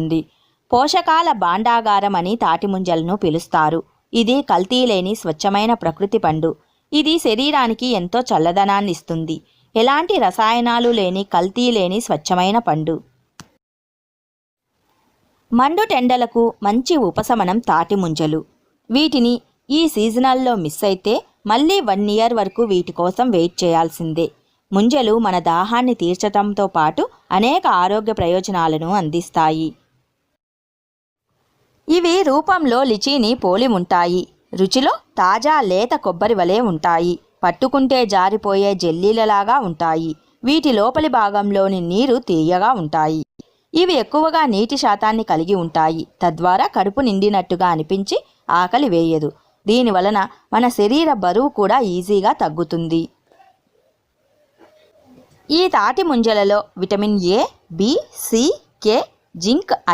ఉంది. పోషకాల భాండాగారం అని తాటిముంజలను పిలుస్తారు. ఇది కల్తీ లేని స్వచ్ఛమైన ప్రకృతి పండు. ఇది శరీరానికి ఎంతో చల్లదనాన్ని ఇస్తుంది ఎలాంటి రసాయనాలు లేని కల్తీ లేని స్వచ్ఛమైన పండు. మండు టెండలకు మంచి ఉపశమనం తాటిముంజలు. వీటిని ఈ సీజనల్లో మిస్ అయితే మళ్ళీ వన్ ఇయర్ వరకు వీటి కోసం వెయిట్ చేయాల్సిందే. ముంజలు మన దాహాన్ని తీర్చటంతో పాటు అనేక ఆరోగ్య ప్రయోజనాలను అందిస్తాయి. ఇవి రూపంలో లిచీని పోలి ఉంటాయి. రుచిలో తాజా లేత కొబ్బరి వలె ఉంటాయి. పట్టుకుంటే జారిపోయే జెల్లీలలాగా ఉంటాయి. వీటి లోపలి భాగంలోని నీరు తీయగా ఉంటాయి. ఇవి ఎక్కువగా నీటి శాతాన్ని కలిగి ఉంటాయి. తద్వారా కడుపు నిండినట్టుగా అనిపించి ఆకలి వేయదు. దీని వలన మన శరీర బరువు కూడా ఈజీగా తగ్గుతుంది. ఈ తాటి ముంజలలో vitamin A B C K zinc